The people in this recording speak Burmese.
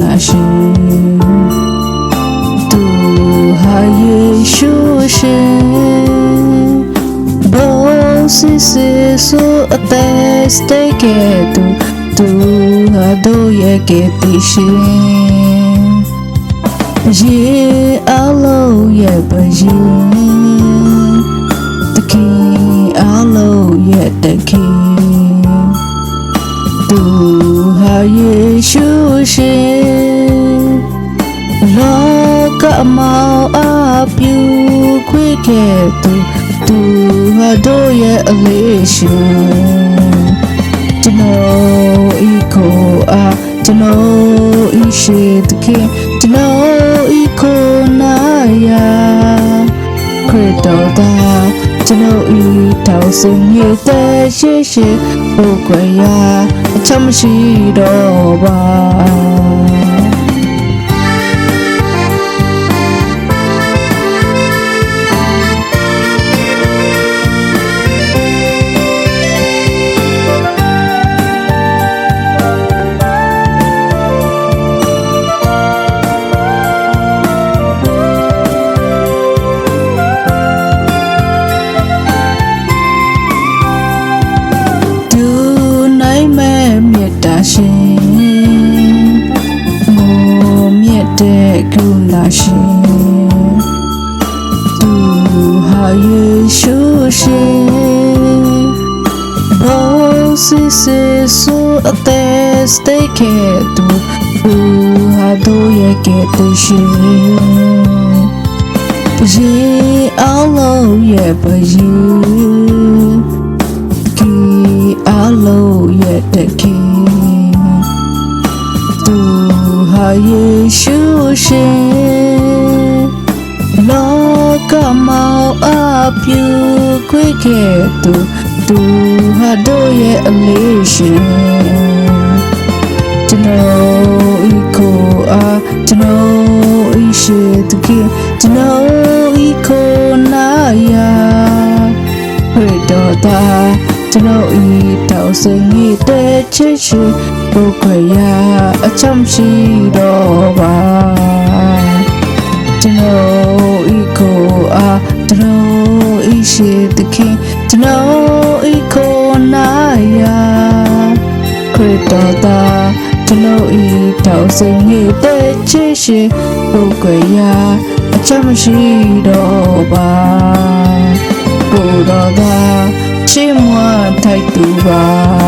နာရှင်သူဟာယေရှုရှင်ဘောစီစီဆိုအသက်စတေကဲသူသူဟာတို့ရဲ့ကတိရှင်ရေအလုံးရဲ့ပရင်တခင်အလုံးရဲ့တခင် ယေရှုရှင်လောကမောင်အပြူခွေခဲ့သူသူဟာတို့ရဲ့အလေးရှင်ကျွန်တော်ဤကိုအားကျွန်တော်ဤရှိတခင်ကျွန်တော်ဤကိုနာယာခရစ်တော်သာကျွန်တော်ဤတောင်းစင်ရတဲ့ရှိရှိဘုကွယ်ရာ အချမ်းမရှိတော့ပါ တဲ့ကုနာရှင်သူဟာယေရှုရှင်ဘောစီစီဆိုအသက်စတေကဲသူသူဟာတို့ရဲ့ကဲတရှင်ရေအောင်လို့ရဲ့ပရင်ကီအလုံးရဲ့တခင်သူ ဟာယေရှုရှင်လောကမောင်အပြူခွေခဲ့သူသူဟာတို့ရဲ့အလေးရှင်ကျွန်တော်ဤကိုအားကျွန်တော်ဤရှိတခင်ကျွန်တော်ဤကို ကျွန်တော်ဤတောင်းစင်ဤတဲ့ချစ်ရှိဘုခွေရာအချမ်းရှိတော့ပါကျွန်တော်ဤကိုအားကျွန်တော်ဤရှိတခင်ကျွန်တော်ဤကိုနာယာခရစ်တော်သာကျွန်တော်ဤတောင်းစင်ဤတဲ့ချစ်ရှိဘုခွေရာအချမ်းရှိတော့ပါကိုယ်တော်သာ ချစ်မွားထိုက်သူပါ